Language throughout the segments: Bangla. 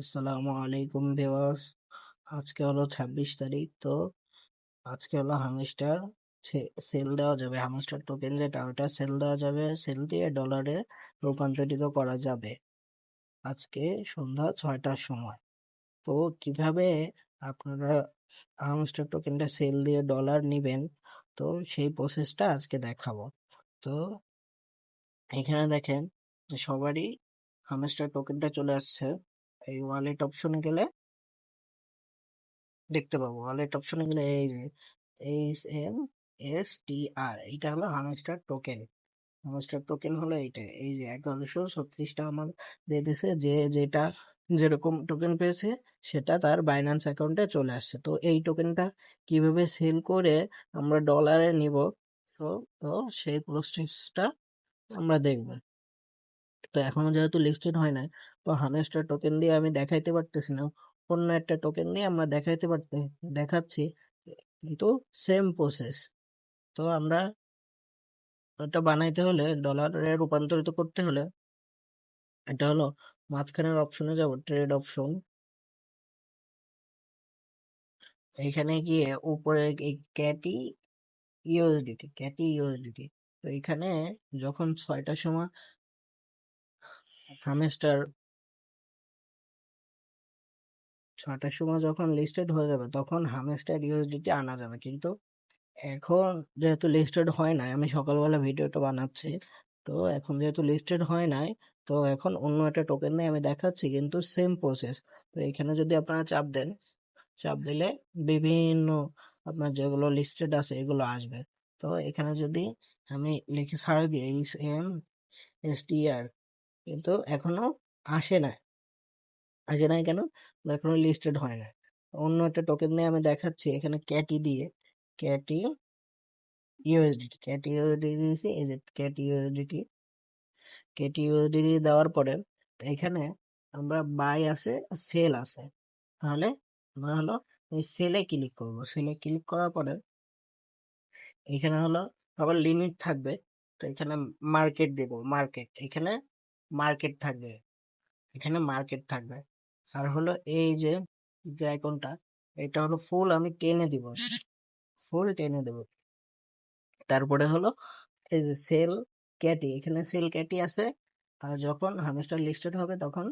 আসসালামু আলাইকুম ভিউয়ার্স। আজকে হলো ছাব্বিশ তারিখ, তো আজকে হলো হামস্টার সেল দেওয়া যাবে। হামস্টার টোকেন যেটা, ওটা সেল দেওয়া যাবে। সেল দিয়ে ডলারে রূপান্তরিত করা যাবে আজকে সন্ধ্যা ছয়টার সময়। তো কীভাবে আপনারা হামস্টার টোকেনটা সেল দিয়ে ডলার নেবেন, তো সেই প্রসেসটা আজকে দেখাবো। তো এখানে দেখেন, সবারই হামস্টার টোকেনটা চলে আসছে। এই ওয়ালেট অপশনে গেলে দেখতে পাবো। ওয়ালেট অপশনে গেলে এই যে H M S T R এইটা হলো হামস্টার টোকেন হামস্টার টোকেন হলো এইটা। এই যে এগারোশো ছত্রিশটা আমার দিয়ে দিছে যে যেটা যেরকম টোকেন পেয়েছে, সেটা তার বাইন্যান্স অ্যাকাউন্টে চলে আসছে। তো এই টোকেনটা কীভাবে সেল করে আমরা ডলারে নিব? তো তো সেই প্রসেসটা আমরা দেখব। তো এখনও যেহেতু লিস্টেড হয় না তো হামেস্টার টোকেন দিয়ে আমি দেখাইতে পারতেছি না। অন্য একটা টোকেন দিয়ে আমরা দেখাইতে পারতে, দেখাচ্ছি, কিন্তু সেম প্রসেস তো আমরা এটা বানাইতে হলে ডলারে রূপান্তরিত করতে হলে এটা হলো মাঝখানের অপশনে যাব ট্রেড অপশন এইখানে গিয়ে উপরে এই ক্যাটি ইউএসডিটি ক্যাটি ইউএসডিটি তো এখানে যখন ছয়টার সময় হামেস্টার ছটার সময় যখন লিস্টেড হয়ে যাবে, তখন হামেস্টার ইউএসডিটি আনা যাবে। কিন্তু এখন যেহেতু লিস্টেড হয় নাই, আমি সকালবেলা ভিডিওটা বানাচ্ছি, তো এখন যেহেতু লিস্টেড হয় নাই, তো এখন অন্য একটা টোকেন দিয়ে আমি দেখাচ্ছি, কিন্তু সেম প্রসেস তো এখানে যদি আপনারা চাপ দেন, চাপ দিলে বিভিন্ন আপনার যেগুলো লিস্টেড আছে, এগুলো আসবে। তো এখানে যদি আমি লিখে সার্চ দিই, এম, এস টি আর কিন্তু এখনও আসে না আসে নাই কেন? এখনও লিস্টেড হয় না অন্য একটা টোকেন নিয়ে আমি দেখাচ্ছি, এখানে ক্যাটি দিয়ে ক্যাটি ইউএসডিটি ক্যাটি ইউএসডিটি দিয়েছি, এই যে ক্যাটি ইউএসডিটি ক্যাটি ইউএসডিটি দেওয়ার পরে এখানে আমরা বাই আছে সেল আছে। তাহলে আমরা হলো এই সেলে ক্লিক করব। সেলে ক্লিক করার পরে এখানে হলো আবার লিমিট থাকবে। তো এখানে মার্কেট দেব মার্কেট এখানে মার্কেট থাকবে। এখানে মার্কেট থাকবে। আর হলো এই যে যে এটা হলো ফুল আমি টেনে দিব। ফুল টেনে দেব। তারপরে হলো এই যে সেল ক্যাটি এখানে সেল ক্যাটি আছে। আর যখন হামেস্টার লিস্টেড হবে তখন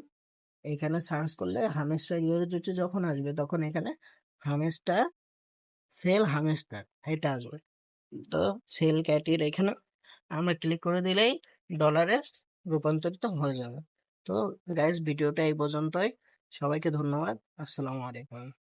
এখানে সার্চ করলে হামেস্টার ইউএসডিটি যখন আসবে তখন এখানে হামেস্টার সেল হামেস্টার এটা আসবে। তো সেল ক্যাটির এখানে আমরা ক্লিক করে দিলেই ডলারে রূপান্তরিত হয়ে যাবে। তো গাইজ ভিডিওটা এই পর্যন্তই। সবাইকে ধন্যবাদ। আসসালামু আলাইকুম।